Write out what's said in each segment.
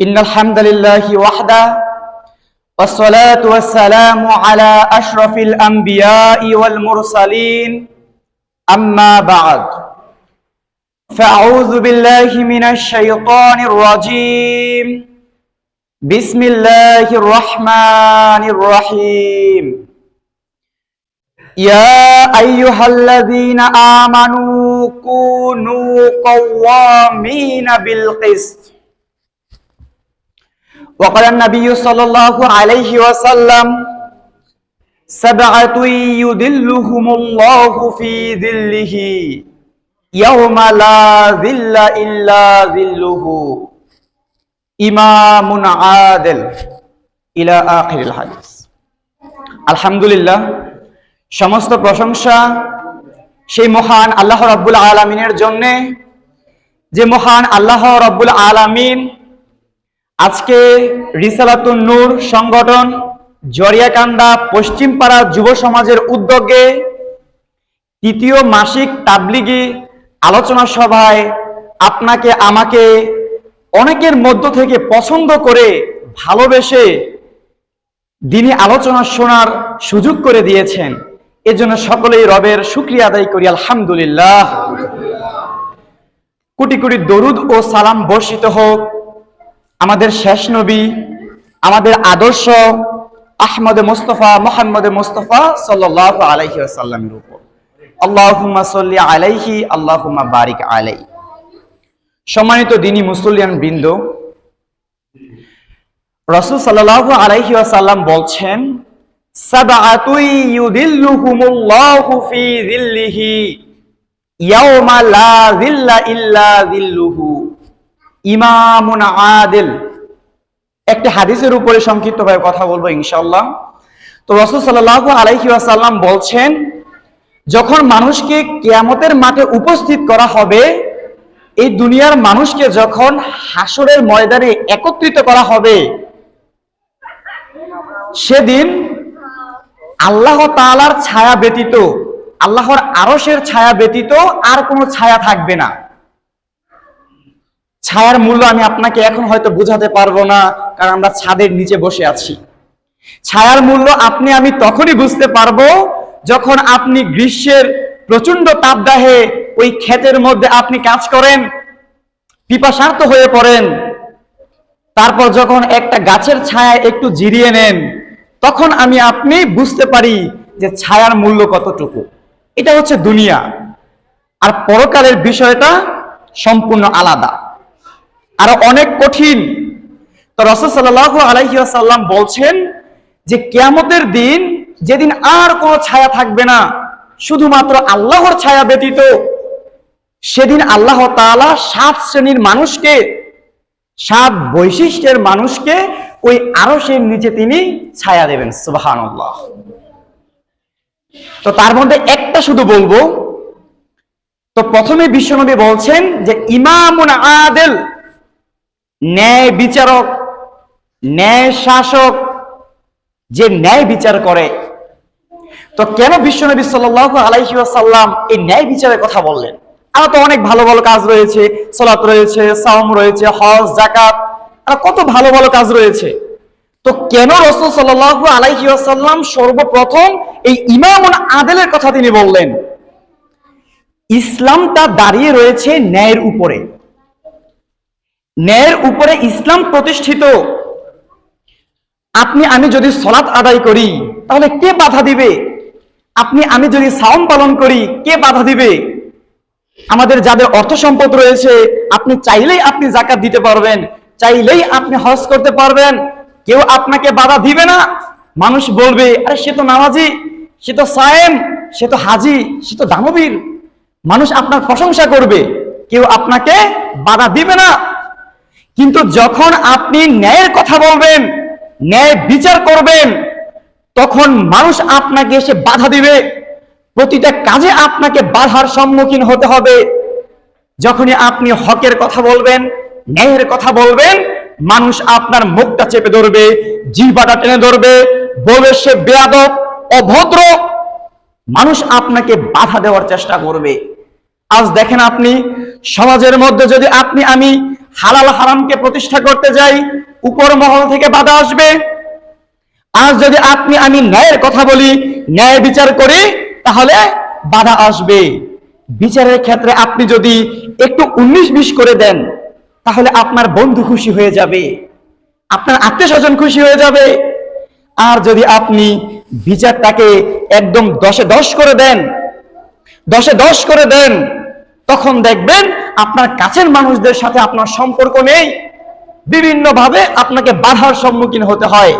إن الحمد لله وحده والصلاة والسلام على أشرف الأنبياء والمرسلين. أما بعد فأعوذ بالله من الشيطان الرجيم. بسم الله الرحمن الرحيم. يا أيها الذين آمنوا كونوا قوامين بالقسط وقال النبي صلى الله عليه وسلم سبعة يذلهم الله في ذله يوم لا ذل إلا ذله إمام عادل إلى آخر الحديث الحمد لله সমস্ত প্রশংসা সেই মহান আল্লাহ রব্বুল আলমিনের জন্যে। যে মহান আল্লাহ রব্বুল আলামিন আজকে রিসালাতুন নূর সংগঠন জরিয়াকান্দা পশ্চিমপাড়া যুব সমাজের উদ্যোগে তৃতীয় মাসিক তাবলিগি আলোচনা সভায় আপনাকে, আমাকে অনেকের মধ্য থেকে পছন্দ করে ভালোবেসে দিনী আলোচনা শোনার সুযোগ করে দিয়েছেন। এজন্য সকলেই রবের শুক্রিয়া আদায় করি, আলহামদুলিল্লাহ। কোটি কোটি দরুদ ও সালাম বর্ষিত হোক। আমাদের শেষ নবী, আমাদের আদর্শ আহমদ মুস্তফা, মোহাম্মদ মুস্তফা সাল্লাহ আলাইহি আসাল্লামের উপর। আল্লাহুম্মা সাল্লি আলাইহি, আল্লাহুম্মা বারিক আলাই। সম্মানিত দিনী মুসলিয়ান বৃন্দ, রসুল সাল্লাহ আলাইহি আসাল্লাম বলছেন একটি হাদিসের উপরে সংক্ষিপ্তভাবে কথা বলব ইনশাআল্লাহ। তো রসুল সাল্লাহ আলাইহি আসাল্লাম বলছেন, যখন মানুষকে কেয়ামতের মাঠে উপস্থিত করা হবে, এই দুনিয়ার মানুষকে যখন হাসরের ময়দানে একত্রিত করা হবে, সেদিন আল্লাহ তালার ছায়া ব্যতীত, আল্লাহর আরসের ছায়া ব্যতীত আর কোনো ছায়া থাকবে না। ছায়ার মূল্য আমি আপনাকে এখন হয়তো বুঝাতে পারব না, কারণ আমরা ছাদের নিচে বসে আছি। ছায়ার মূল্য আপনি, আমি তখনই বুঝতে পারব যখন আপনি গ্রীষ্মের প্রচণ্ড তাপদাহে ওই ক্ষেতের মধ্যে আপনি কাজ করেন পিপাসার্থ হয়ে পড়েন। তারপর যখন একটা গাছের ছায়া একটু জিরিয়ে নেন তখন আমি আপনি বুঝতে পারি যে ছায়ার মূল্য কতটুকু। এটা হচ্ছে দুনিয়া। আর পরকালের বিষয়টা সম্পূর্ণ আলাদা। আরও অনেক কঠিন। তো রসদ সাল্লাহ আলাইসাল্লাম বলছেন যে কেয়ামতের দিন যেদিন আর কোনো ছায়া থাকবে না, শুধুমাত্র আল্লাহর ছায়া ব্যতীত সেদিন আল্লাহ তাআলা সাত শ্রেণির মানুষকে, সাত বৈশিষ্ট্যের মানুষকে ওই আরশের নিচে তিনি ছায়া দেবেন, সুবহানাল্লাহ। তো তার মধ্যে একটা শুধু বলব, তো প্রথমে বিশ্বনবী বলছেন যে, ইমামুন আদেল, ন্যায় বিচারক, ন্যায় শাসক, যে ন্যায় বিচার করে। তো কেন বিশ্বনবী সাল্লাহ আলাইহি সাল্লাম এই ন্যায় বিচারের কথা বললেন? আরও তো অনেক ভালো ভালো কাজ রয়েছে সলাত রয়েছে, সাওম রয়েছে, হজ জাকাত আর কত ভালো ভালো কাজ রয়েছে। তো কেন রসুল সাল্লাহ আলাইহি সাল্লাম সর্বপ্রথম এই ইমামুন আদেলের কথা তিনি বললেন? ইসলামটা দাঁড়িয়ে রয়েছে ন্যায়ের উপরে। ন্যায়ের উপরে ইসলাম প্রতিষ্ঠিত। আপনি, আমি যদি সলাৎ আদায় করি, তাহলে কে বাধা দিবে? আপনি, আমি যদি সাওম পালন করি, কে বাধা দিবে? আমাদের যাদের অর্থ সম্পদ রয়েছে, আপনি চাইলেই আপনি জাকাত দিতে পারবেন। চাইলেই আপনি হজ করতে পারবেন। কেউ আপনাকে বাধা দিবে না। মানুষ বলবে, আরে, সে তো নামাজি, সে তো সায়েম, সে তো হাজি, সে তো দানবীর। মানুষ আপনার প্রশংসা করবে। কেউ আপনাকে বাধা দিবে না। কিন্তু যখন আপনি ন্যায়ের কথা বলবেন, ন্যায় বিচার করবেন, তখন মানুষ আপনাকে এসে বাধা দিবে। প্রতিটা কাজে আপনাকে বাধার সম্মুখীন হতে হবে। যখনই আপনি হকের কথা বলবেন ন্যায়ের কথা বলবেন, মানুষ আপনার মুখটা চেপে ধরবে, জিহ্বাটা টেনে ধরবে, বলবে সে বেয়াদব, অভদ্র। মানুষ আপনাকে বাধা দেওয়ার চেষ্টা করবে। আজ দেখেন আপনি, সমাজের মধ্যে যদি আপনি, আমি হালাল হারামকে প্রতিষ্ঠা করতে যাই, উপর মহল থেকে বাধা আসবে। আজ যদি আপনি, আমি ন্যায়ের কথা বলি, ন্যায় বিচার করি, তাহলে বাধা আসবে। বিচারের ক্ষেত্রে আপনি যদি একটু উনিশ বিশ করে দেন তাহলে আপনার বন্ধু খুশি হয়ে যাবে, আপনার আত্মীয় স্বজন খুশি হয়ে যাবে। আর যদি আপনি বিচারটাকে একদম দশে দশ করে দেন, দশে দশ করে দেন, তখন দেখবেন আপনার কাছের মানুষদের সাথে আপনার সম্পর্ক নেই। বিভিন্ন ভাবে আপনাকে বাধার সম্মুখীন হতে হয়।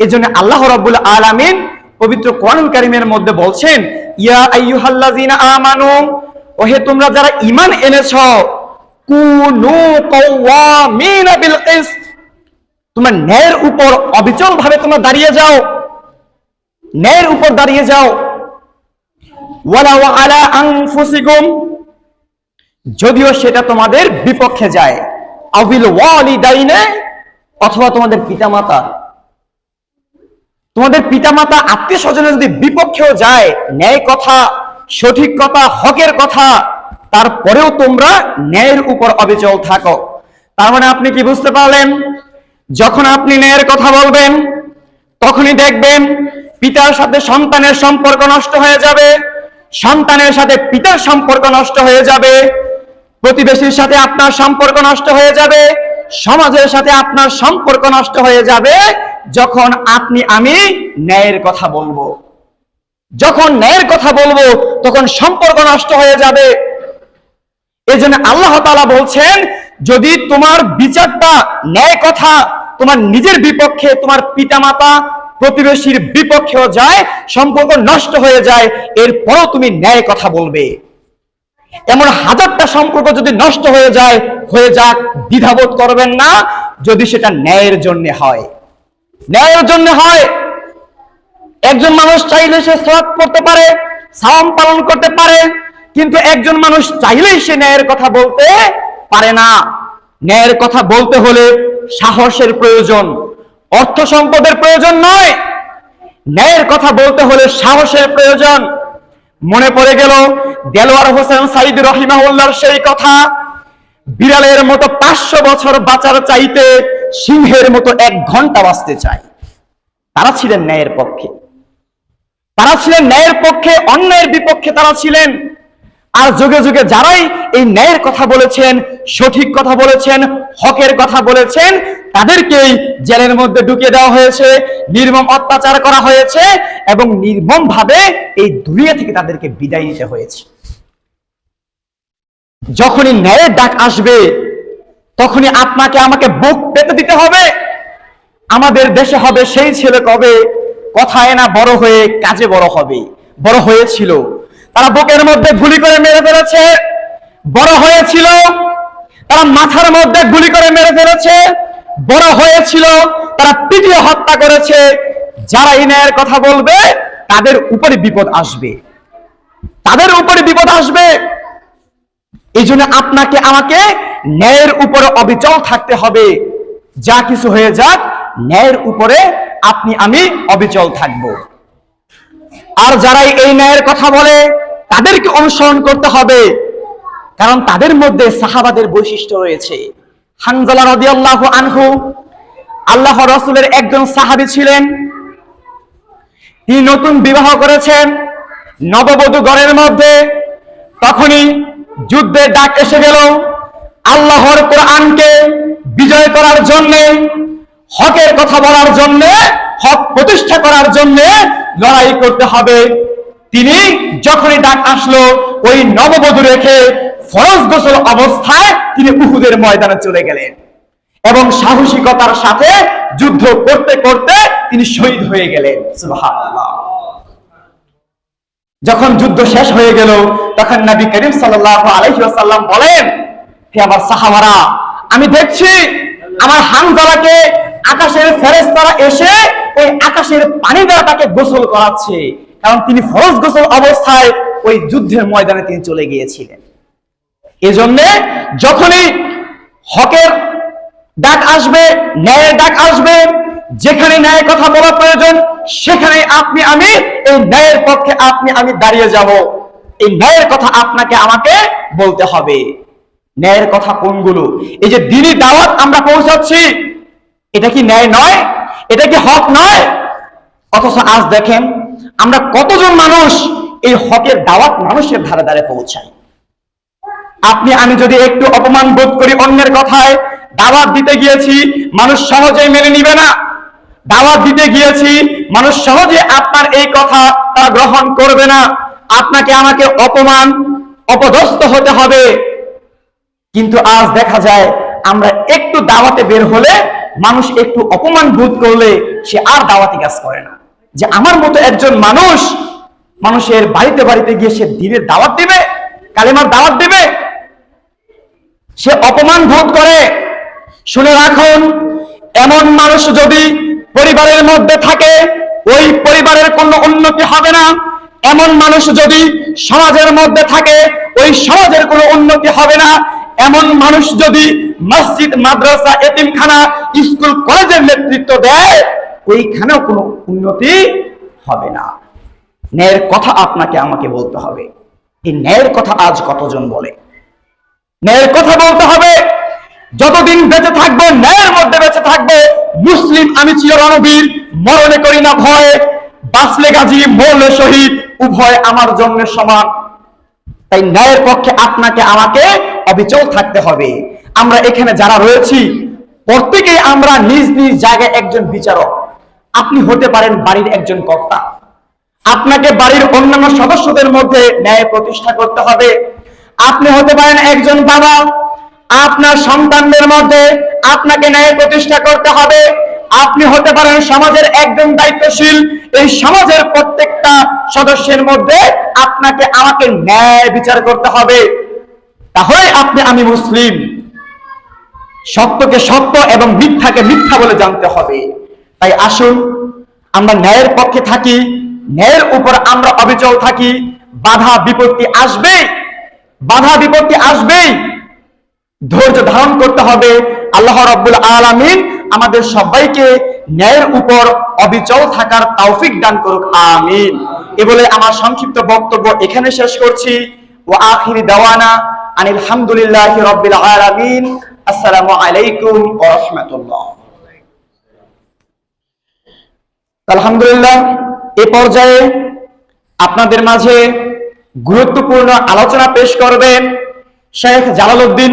এই জন্য আল্লাহ রাব্বুল আলামিন পবিত্র কোরআনুল কারিমের মধ্যে বলছেন, ইয়া আইয়ুহাল্লাযিনা আমানু, ওহে তোমরা যারা ঈমান এনেছো তোমরা ন্যায়ের উপর অবিচল ভাবে তোমরা দাঁড়িয়ে যাও। ন্যায়ের উপর দাঁড়িয়ে যাও। যদিও সেটা তোমাদের বিপক্ষে যায়। আবিল ওয়ালিদাইনে অথবা তোমাদের পিতামাতা। তোমাদের পিতামাতা আত্মীয় স্বজনের যদি বিপক্ষেও যায়, ন্যায় কথা, সঠিক কথা, হকের কথা তারপরেও তোমরা ন্যায়ের উপর অবিচল থাকো। তার মানে আপনি কি বুঝতে পারলেন? যখন আপনি ন্যায়ের কথা বলবেন, তখনই দেখবেন পিতার সাথে সন্তানের সম্পর্ক নষ্ট হয়ে যাবে, সন্তানের সাথে পিতার সম্পর্ক নষ্ট হয়ে যাবে, প্রতিবেশীর সাথে আপনার সম্পর্ক নষ্ট হয়ে যাবে, সমাজের সাথে আপনার সম্পর্ক নষ্ট হয়ে যাবে যখন আপনি, আমি ন্যায়ের কথা বলব। যখন ন্যায়ের কথা বলব, তখন সম্পর্ক নষ্ট হয়ে যাবে এই জন্য আল্লাহ তাআলা বলছেন, যদি তোমার বিচারটা ন্যায় কথা, তোমার নিজের বিপক্ষে, তোমার পিতামাতা প্রতিবেশীর বিপক্ষেও যায়, সম্পর্ক নষ্ট হয়ে যায়, এরপরও তুমি ন্যায় কথা বলবে। এমন হাজারটা সম্পর্ক যদি নষ্ট হয়ে যায়, হয়ে যাক, দ্বিধাবোধ করবেন না, যদি সেটা ন্যায়ের জন্য হয়। ন্যায়ের জন্য হয়। একজন মানুষ চাইলে সে সলাৎ করতে পারে সালাম পালন করতে পারে কিন্তু একজন মানুষ চাইলেই সে ন্যায়ের কথা বলতে পারে না। ন্যায়ের কথা বলতে হলে সাহসের প্রয়োজন, অর্থ সম্পদের প্রয়োজন নয়। ন্যায়ের কথা বলতে হলে সাহসের প্রয়োজন। মনে পড়ে গেল দেলোয়ার হোসেন সাইদ রহিমাউল্লাহর সেই কথা, বিড়ালের মতো পাঁচশো বছর বাঁচার চাইতে সিংহের মতো এক ঘণ্টা বাঁচতে চায়। তারা ছিলেন ন্যায়ের পক্ষে। তারা ছিলেন ন্যায়ের পক্ষে অন্যায়ের বিপক্ষে তারা ছিলেন। আর যুগে যুগে যারাই এই ন্যায়ের কথা বলেছেন, সঠিক কথা বলেছেন, হকের কথা বলেছেন, তাদেরকেই জেলের মধ্যে ঢুকিয়ে দেওয়া হয়েছে, নির্মম অত্যাচার করা হয়েছে এবং নির্মম ভাবে এই দুনিয়া থেকে তাদেরকে বিদায় নিতে হয়েছে। যখনই ন্যায়ের ডাক আসবে, তখনই আপনাকে আমাকে বুক পেতে দিতে হবে। আমাদের দেশে হবে সেই ছেলে কবে? কথায় না বড় হয়ে কাজে বড় হবে। বড় হয়েছিল। তারা বুকের মধ্যে গুলি করে মেরে ফেলেছে। বড় হয়েছিল, তারা মাথার মধ্যে গুলি করে মেরে ফেলেছে। বড় হয়েছিল, তারা পিটিয়ে হত্যা করেছে। যারা এই ন্যায়ের কথা বলবে, তাদের উপরে বিপদ আসবে। তাদের উপরে বিপদ আসবে। এই জন্য আপনাকে, আমাকে ন্যায়ের উপরে অবিচল থাকতে হবে। যা কিছু হয়ে যাক, ন্যায়ের উপরে আপনি, আমি অবিচল থাকব। আর যারাই এই ন্যায়ের কথা বলে তাদেরকে অনুসরণ করতে হবে। কারণ তাদের মধ্যে সাহাবাদের বৈশিষ্ট্য রয়েছে। হানজালা রাদিয়াল্লাহু আনহু আল্লাহ রসুলের একজন সাহাবি ছিলেন। তিনি নতুন বিবাহ করেছেন নববধূ ঘরের মধ্যে। তখনই যুদ্ধের ডাক এসে গেল আল্লাহর কোরআনকে বিজয় করার জন্য, হকের কথা বলার জন্য, হক প্রতিষ্ঠা করার জন্য লড়াই করতে হবে। তিনি যখনই ডাক আসলো, ওই নববধূ রেখে ফরজ গোসল অবস্থায় তিনি উহুদের ময়দানে চলে গেলেন। এবং সাহসিকতার সাথে যুদ্ধ করতে করতে তিনি শহীদ হয়ে গেলেন। যখন যুদ্ধ শেষ হয়ে গেল, তখন নবী করিম ওয়াসাল্লাম বলেন, হে আমার সাহাবারা, আমি দেখছি আমার হামজালাকে আকাশের ফেরেশতারা এসে ওই আকাশের পানি দ্বারা তাকে গোসল করাচ্ছে। কারণ তিনি ফরজ গোসল অবস্থায় ওই যুদ্ধের ময়দানে তিনি চলে গিয়েছিলেন। এজন্য যখনই হকের ডাক আসবে, ন্যায়ের ডাক আসবে, যেখানে ন্যায় কথা বলা প্রয়োজন, সেখানে আপনি, আমি, এই ন্যায়ের পক্ষে আপনি, আমি দাঁড়িয়ে যাব। এই ন্যায়ের কথা আপনাকে আমাকে বলতে হবে। ন্যায়ের কথা কোনগুলো? এই যে দিনই দাওয়াত আমরা পৌঁছাচ্ছি, এটা কি ন্যায় নয়? এটা কি হক নয়? অথচ আজ দেখেন আমরা কতজন মানুষ এই হকের দাওয়াত মানুষের ধারে ধারে পৌঁছাই? আপনি, আমি যদি একটু অপমান বোধ করি অন্যের কথায়, দাওয়াত দিতে গিয়েছি, মানুষ সহজেই মেনে নিবে না। দাওয়াত দিতে গিয়েছি, মানুষ সহজে আপনার এই কথা তারা গ্রহণ করবে না। আপনাকে আমাকে অপমান, অপদস্থ হতে হবে। কিন্তু আজ দেখা যায়, আমরা একটু দাওয়াতে বের হলে মানুষ একটু অপমান বোধ করলে সে আর দাওয়াতি কাজ করে না। যে আমার মতো একজন মানুষ মানুষের বাড়িতে বাড়িতে গিয়ে সে দিনের দাওয়াত দিবে, কালেমার দাওয়াত দিবে, সে অপমান ভোগ করে। শুনে রাখুন, এমন মানুষ যদি পরিবারের মধ্যে থাকে, ওই পরিবারের কোনো উন্নতি হবে না। এমন মানুষ যদি সমাজের মধ্যে থাকে, ওই সমাজের কোনো উন্নতি হবে না। এমন মানুষ যদি মসজিদ, মাদ্রাসা, এতিমখানা, স্কুল, কলেজের নেতৃত্ব দেয় ওইখানেও কোনো উন্নতি হবে না। ন্যায়ের কথা আপনাকে আমাকে বলতে হবে। এই ন্যায়ের কথা আজ কতজন বলে? ন্যায়ের কথা বলতে হবে, যতদিন বেঁচে থাকবে, ন্যায়ের মধ্যে বেঁচে থাকবে, মুসলিম আমি চিররণবীর, মরণে করি না ভয়, বাঁচলে গাজী, মরলে শহীদ, উভয় আমার জন্য সমান। তাই ন্যায়ের পক্ষে আপনাকে আমাকে অবিচল থাকতে হবে। আমরা এখানে যারা রয়েছি, প্রত্যেকেই আমরা নিজ নিজ জায়গায় একজন বিচারক। আপনি হতে পারেন বাড়ির একজন কর্তা। আপনাকে বাড়ির অন্যান্য সদস্যদের মধ্যে ন্যায় প্রতিষ্ঠা করতে হবে। আপনি হতে পারেন একজন বাবা। আপনার সন্তানদের মধ্যে আপনাকে ন্যায় প্রতিষ্ঠা করতে হবে। আপনি হতে পারেন সমাজের একজন দায়িত্বশীল। এই সমাজের প্রত্যেকটা সদস্যের মধ্যে আপনাকে, আমাকে ন্যায় বিচার করতে হবে। তাহলে আপনি আমি মুসলিম। সত্যকে সত্য এবং মিথ্যাকে মিথ্যা বলে জানতে হবে। তাই আসুন, আমরা ন্যায়ের পক্ষে থাকি, ন্যায়ের উপর আমরা অবিচল থাকি, বাধা বিপত্তি আসবেই, বাধা বিপত্তি আসবেই। ধৈর্য ধারণ করতে হবে, আল্লাহ রব্বুল আলামিন আমাদের সবাইকে ন্যায়ের উপর অবিচল থাকার তৌফিক দান করুক, আমিন। এ বলে আমার সংক্ষিপ্ত বক্তব্য এখানে শেষ করছি। ও আখিরি দাওয়ানা আনিল হামদুলিল্লাহ রব্বিল আলামিন। আসসালামু আলাইকুম ওয়া আলহামদুলিল্লাহ এ পর্যায়ে আপনাদের মাঝে গুরুত্বপূর্ণ আলোচনা পেশ করবেন শেখ জালালউদ্দিন